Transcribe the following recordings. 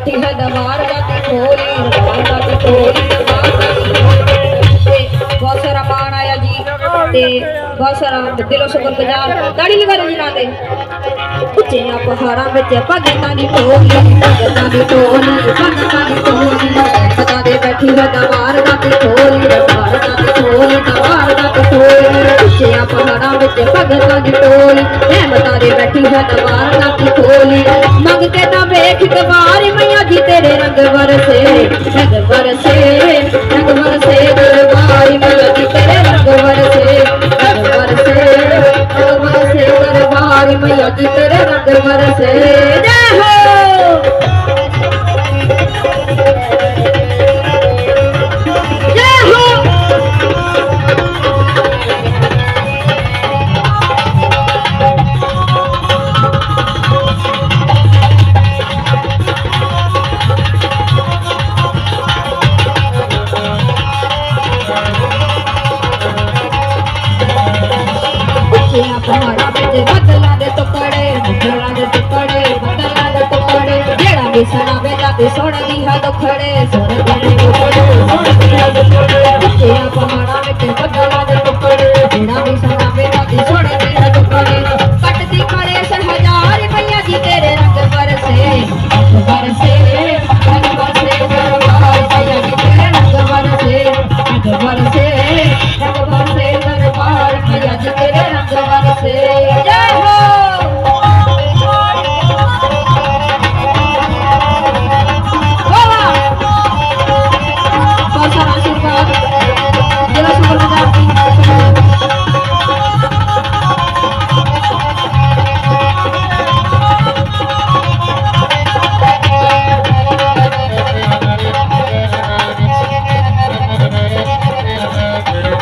ਬੈਠੀ ਹੈ ਦਵਾਰ ਦਾ ਤੇ ਖੋਲੀ ਦਵਾਰ ਦਾ ਤੇ ਖੋਲੀ ਦਵਾਰ ਦਾ ਤੇ ਬਹੁਤ ਸਾਰਾ ਮਾਣ ਆਇਆ ਜੀ, ਤੇ ਬਹੁਤ ਸਾਰਾ ਦਿਲੋਂ ਸ਼ੁਕਰਗੁਜ਼ਾਰ ਤਾੜੀ ਲਗਾ ਲਓ ਜੀ ਨਾਂ ਤੇ ਉੱਚੀਆਂ ਪਹਾੜਾਂ ਵਿੱਚ ਭਗਤਾਂ ਦੀ ਟੋਲੀ ਭਗਤਾਂ ਦੀ ਟੋਲੀ ਭਗਤਾਂ ਦੀ ਟੋਲੀ ਪਤਾ ਦੇ ਬੈਠੀ ਹੈ ਦਵਾਰ ਦਾ ਤੇ ਖੋਲੀ ਦਵਾਰ ਖੋਲੀ ਉੱਚੀਆਂ ਪਹਾੜਾਂ ਵਿੱਚ ਭਗਤਾਂ ਦੀ ਟੋਲੀ ਰਹਿਮਤਾਂ ਦੇ ਬੈਠੀ ਹੈ ਦਵਾਰ ਦਾ ਤੇ ਖੋਲੀ ਮੰਗ ਕੇ ਤਾਂ ਵੇਖ ਗਵਾਰ ਮਈਆ ਜੀ ਤੇਰੇ ਰੰਗ ਵਰਸੇ ਰੰਗ ਵਰਸੇ ਰੰਗ ਵਰਸੇ ਦਰਬਾਰ ਮਈਆ ਜੀ ਤੇਰੇ ਰੰਗ ਵਰਸੇ ਰੰਗ ਵਰਸੇ ਰੰਗ ਵਰਸੇ ਦਰਬਾਰ ਮਈਆ ਜੀ ਤੇਰੇ ਰੰਗ ਵਰਸੇ સોણ દિહા દોખડે સોણ દિહા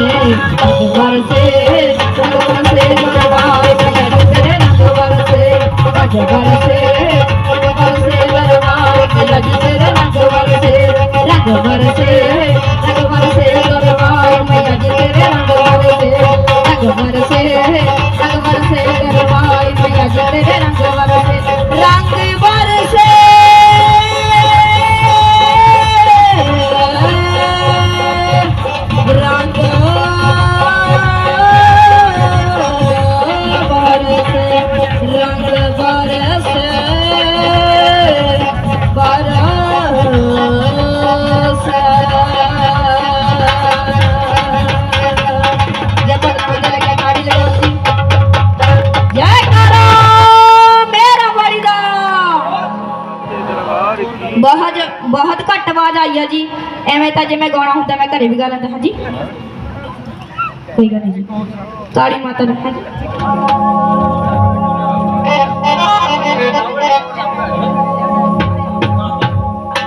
I'm gonna say. ਬਹੁਤ ਬਹੁਤ ਘੱਟ ਆਵਾਜ਼ ਆਈ ਆ ਜੀ। ਐਵੇਂ ਤਾਂ ਜੇ ਮੈਂ ਗਾਉਣਾ ਹੁੰਦਾ, ਮੈਂ ਘਰੇ ਵੀ ਗਾ ਲੈਂਦਾ ਹਾਂ ਜੀ ਕੋਈ ਗੱਲ ਨਹੀਂ ਜੀ। ਕਾਲੀ ਮਾਤਾ ਦਾ ਜੀ